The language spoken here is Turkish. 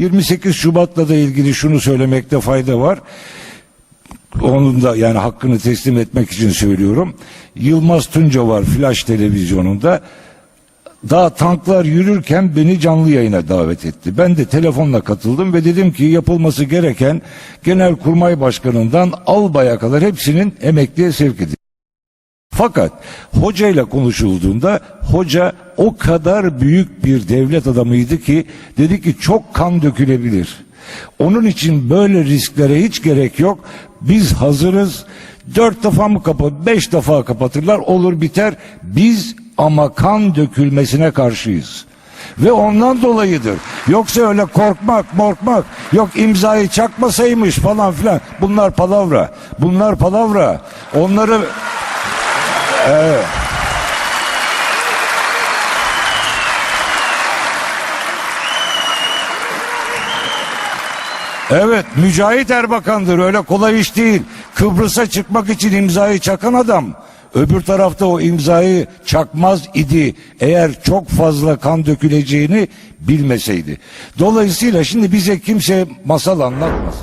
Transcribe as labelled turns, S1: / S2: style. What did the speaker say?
S1: 28 Şubat'la da ilgili şunu söylemekte fayda var. Onun da yani hakkını teslim etmek için söylüyorum. Yılmaz Tunca var Flash televizyonunda. Daha tanklar yürürken beni canlı yayına davet etti. Ben de telefonla katıldım ve dedim ki yapılması gereken Genelkurmay Başkanı'ndan albaya kadar hepsinin emekliye sevk edildi. Fakat hoca ile konuşulduğunda hoca o kadar büyük bir devlet adamıydı ki dedi ki çok kan dökülebilir. Onun için böyle risklere hiç gerek yok. Biz hazırız. Dört defa mı kapat, beş defa kapatırlar olur biter. Biz ama kan dökülmesine karşıyız. Ve ondan dolayıdır. Yoksa öyle korkmak, morkmak, yok imzayı çakmasaymış falan filan. Bunlar palavra. Bunlar palavra. Onları Evet, Mücahit Erbakan'dır. Öyle kolay iş değil. Kıbrıs'a çıkmak için imzayı çakan adam. Öbür tarafta o imzayı çakmaz idi. Eğer çok fazla kan döküleceğini bilmeseydi. Dolayısıyla şimdi bize kimse masal anlatmasın.